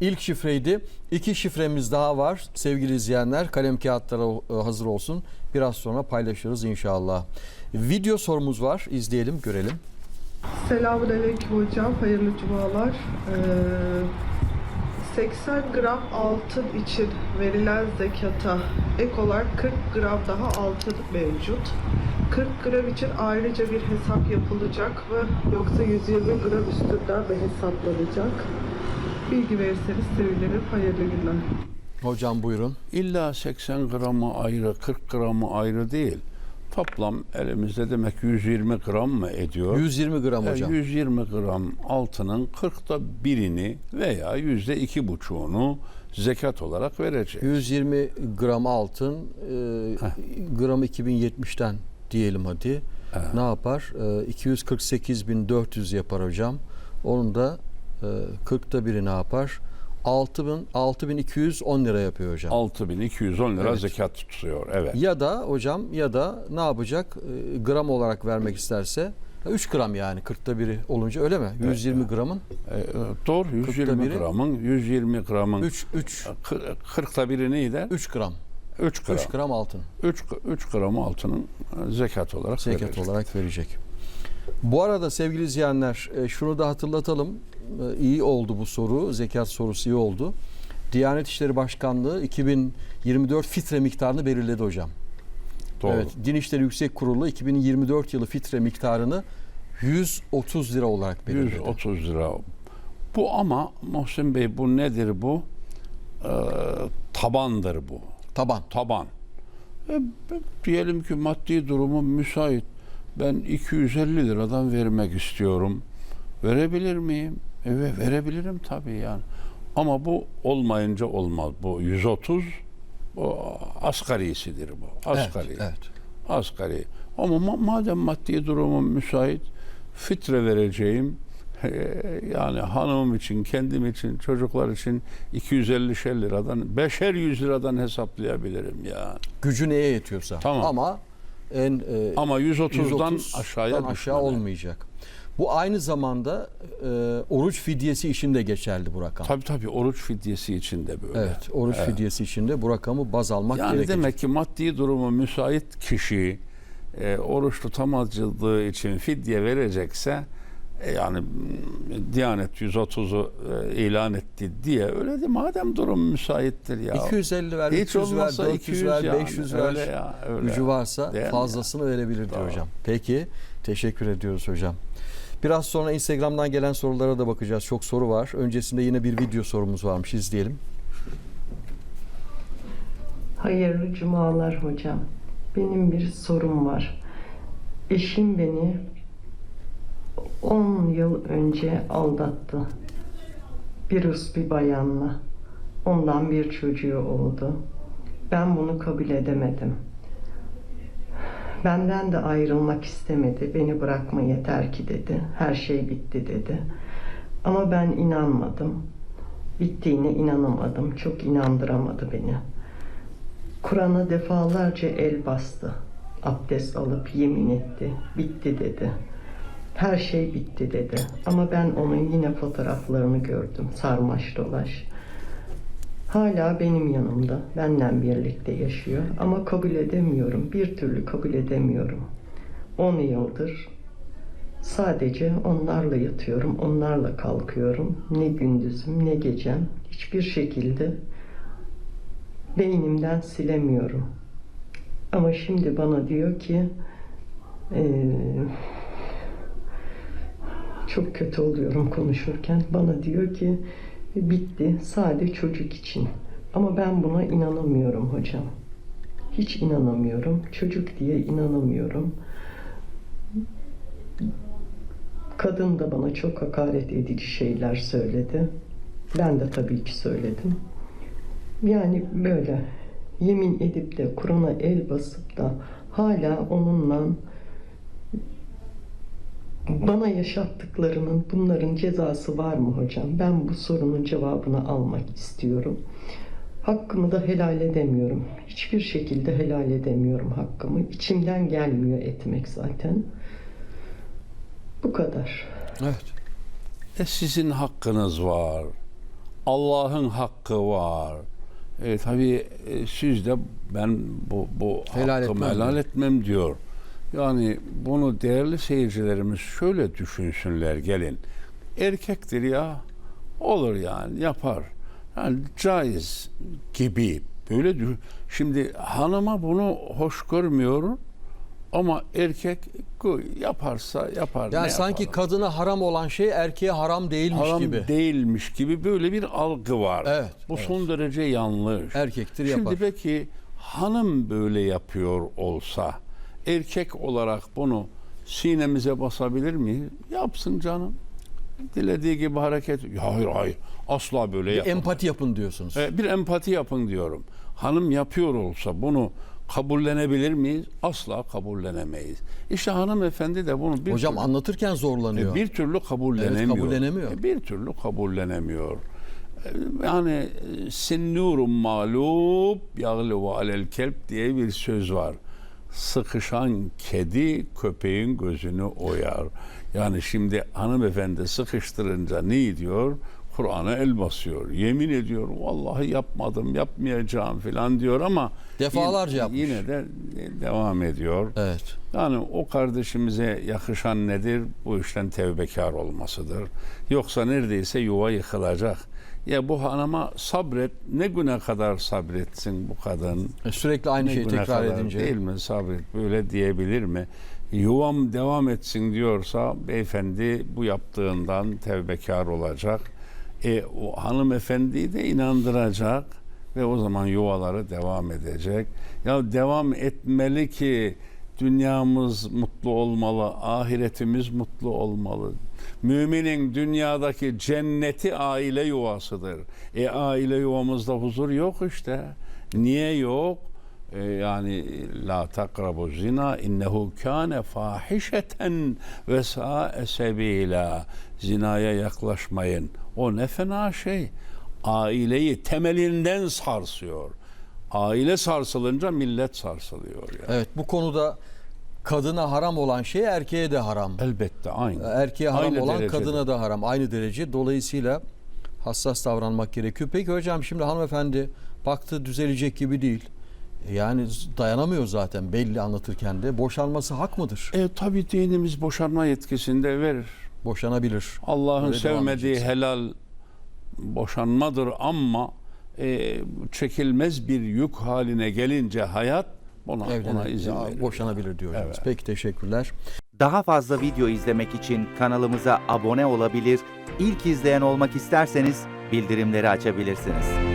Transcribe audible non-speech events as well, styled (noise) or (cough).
ilk şifreydi. İki şifremiz daha var sevgili izleyenler. Kalem kağıtlara e, hazır olsun. Biraz sonra paylaşırız inşallah. Video sorumuz var. İzleyelim, görelim. Selamünaleyküm hocam. Hayırlı cumalar. Ee, 80 gram altın için verilen zekata ek olarak 40 gram daha altın mevcut. 40 gram için ayrıca bir hesap yapılacak mı yoksa 120 gram üstünden mi hesaplanacak? Bilgi verirseniz sevinirim. Hayırlı günler. Hocam buyurun. İlla 80 gramı ayrı, 40 gramı ayrı değil. Toplam elimizde demek 120 gram mı ediyor? 120 gram E, hocam. 120 gram altının 40'ta birini veya yüzde iki buçuğunu zekat olarak verecek. 120 gram altın, e, gram 2070'ten diyelim hadi. Evet. Ne yapar? E, 248.400 yapar hocam. Onun da e, 40'ta biri ne yapar? 6000 6210 lira yapıyor hocam. 6210 lira Evet. zekat tutuyor. Evet. Ya da hocam ya da ne yapacak? E, gram olarak vermek isterse 3 gram yani 40'ta biri olunca öyle mi? 120 gramın E, e, doğru 120 biri- gramın 120 gramın 3 3 kır- 40'ta biri neydi? 3 gram. 3 gram. 3 gram altın 3, 3 gram altının e, zekat olarak zekat verecek. olarak verecek. Bu arada sevgili izleyenler e, şunu da hatırlatalım. E, İyi oldu bu soru. Zekat sorusu iyi oldu. Diyanet İşleri Başkanlığı 2024 fitre miktarını belirledi hocam. Doğru. Evet, Din İşleri Yüksek Kurulu 2024 yılı fitre miktarını 130 lira olarak belirledi. 130 lira. Bu ama Muhsin Bey bu nedir bu? Ee, tabandır bu. Taban. Taban. E, diyelim ki maddi durumum müsait. Ben 250 liradan vermek istiyorum. Verebilir miyim? Evet verebilirim tabii yani. Ama bu olmayınca olmaz. Bu 130 bu asgarisidir bu. Asgari. Evet, evet. Asgari. Ama ma- madem maddi durumum müsait, fitre vereceğim. eee, (laughs) Yani hanımım için, kendim için, çocuklar için 250 liradan, beşer 100 liradan hesaplayabilirim ya. Gücü neye yetiyorsa. Tamam. Ama en e, Ama 130'dan 130'dan aşağıya aşağı düşmeme. olmayacak. Bu aynı zamanda e, oruç fidyesi için de geçerli bu rakam. Tabii tabii oruç fidyesi için de böyle. Evet, oruç Evet. fidyesi için de bu rakamı baz almak Yani gerekecek. demek ki maddi durumu müsait kişi e, oruç tutamadığı için fidye verecekse yani mm, Diyanet 130'u e, ilan etti diye öyle de madem durum müsaittir ya. 250 ver, Hiç 300 ver, olmazsa 400 200 ver, yani. 500 Öyle ver. ya, öyle Gücü ya. varsa Değil fazlasını verebilir diyor Tamam. hocam. Peki, teşekkür ediyoruz hocam. Biraz sonra Instagram'dan gelen sorulara da bakacağız. Çok soru var. Öncesinde yine bir video sorumuz varmış. İzleyelim. Hayırlı cumalar hocam. Benim bir sorum var. Eşim beni 10 yıl önce aldattı. Bir Rus bir bayanla. Ondan bir çocuğu oldu. Ben bunu kabul edemedim. Benden de ayrılmak istemedi. Beni bırakma yeter ki dedi. Her şey bitti dedi. Ama ben inanmadım. Bittiğine inanamadım. Çok inandıramadı beni. Kur'an'a defalarca el bastı. Abdest alıp yemin etti. Bitti dedi. Her şey bitti dedi. Ama ben onun yine fotoğraflarını gördüm. Sarmaş dolaş. Hala benim yanımda. Benimle birlikte yaşıyor. Ama kabul edemiyorum. Bir türlü kabul edemiyorum. 10 yıldır sadece onlarla yatıyorum. Onlarla kalkıyorum. Ne gündüzüm ne gecem. Hiçbir şekilde beynimden silemiyorum. Ama şimdi bana diyor ki eee, çok kötü oluyorum konuşurken. Bana diyor ki bitti sadece çocuk için. Ama ben buna inanamıyorum hocam. Hiç inanamıyorum. Çocuk diye inanamıyorum. Kadın da bana çok hakaret edici şeyler söyledi. Ben de tabii ki söyledim. Yani böyle yemin edip de Kur'an'a el basıp da hala onunla bana yaşattıklarının bunların cezası var mı hocam? Ben bu sorunun cevabını almak istiyorum. Hakkımı da helal edemiyorum. Hiçbir şekilde helal edemiyorum hakkımı. İçimden gelmiyor etmek zaten. Bu kadar. Evet. E sizin hakkınız var. Allah'ın hakkı var. E, tabii e, siz de ben bu, bu Helal hakkımı etmem helal diyor. etmem diyor. Yani bunu değerli seyircilerimiz şöyle düşünsünler gelin. Erkektir ya olur yani yapar. Yani caiz gibi böyle dü- şimdi hanıma bunu hoş görmüyor ama erkek yaparsa yapar. Yani ne sanki yapalım? kadına haram olan şey erkeğe haram değilmiş haram gibi. değilmiş gibi böyle bir algı var. Evet, Bu evet. son derece yanlış. Erkektir Şimdi yapar. peki hanım böyle yapıyor olsa erkek olarak bunu sinemize basabilir mi? Yapsın canım. Dilediği gibi hareket. Ya hayır hayır. Asla böyle yapamaz. empati yapın diyorsunuz. E, bir empati yapın diyorum. Hanım yapıyor olsa bunu kabullenebilir miyiz? Asla kabullenemeyiz. İşte hanımefendi de bunu bir Hocam türlü- anlatırken zorlanıyor. e, Bir türlü kabullenemiyor. kabullenemiyor. E, Bir türlü kabullenemiyor. E, Yani sinnurun mağlup yağlıvu alel kelp diye bir söz var. Sıkışan kedi köpeğin gözünü oyar. Yani şimdi hanımefendi sıkıştırınca ne diyor? Kur'an'a el basıyor. Yemin ediyor vallahi yapmadım, yapmayacağım falan diyor ama Defalarca yine, yapmış. yine de devam ediyor. Evet. Yani o kardeşimize yakışan nedir? Bu işten tevbekar olmasıdır. Yoksa neredeyse yuva yıkılacak. Ya bu hanıma sabret. Ne güne kadar sabretsin bu kadın? E, Sürekli aynı Ne şeyi güne tekrar kadar edince. Değil mi sabret? Böyle diyebilir mi? Yuvam devam etsin diyorsa beyefendi bu yaptığından tevbekar olacak. E, o hanımefendiyi de inandıracak ve o zaman yuvaları devam edecek. Ya devam etmeli ki dünyamız mutlu olmalı, ahiretimiz mutlu olmalı. Müminin dünyadaki cenneti aile yuvasıdır. E aile yuvamızda huzur yok işte. Niye yok? E, yani la takrabu zina innehu kâne fahişeten ve sâe sebîlâ. Zinaya yaklaşmayın. O ne fena şey. Aileyi temelinden sarsıyor. Aile sarsılınca millet sarsılıyor ya. Evet bu konuda kadına haram olan şey erkeğe de haram. Elbette aynı. Erkeğe haram Aynı olan derecede. kadına da haram. Aynı derece. Dolayısıyla hassas davranmak gerekiyor. Peki hocam şimdi hanımefendi baktı düzelecek gibi değil. Yani dayanamıyor zaten belli anlatırken de. Boşanması hak mıdır? E tabi dinimiz boşanma yetkisini de verir. Boşanabilir. Allah'ın sevmediği helal boşanmadır ama e, çekilmez bir yük haline gelince hayat buna Evlenir. izin Ya, verir. boşanabilir diyor. Evet. Peki teşekkürler. Daha fazla video izlemek için kanalımıza abone olabilir, ilk izleyen olmak isterseniz bildirimleri açabilirsiniz.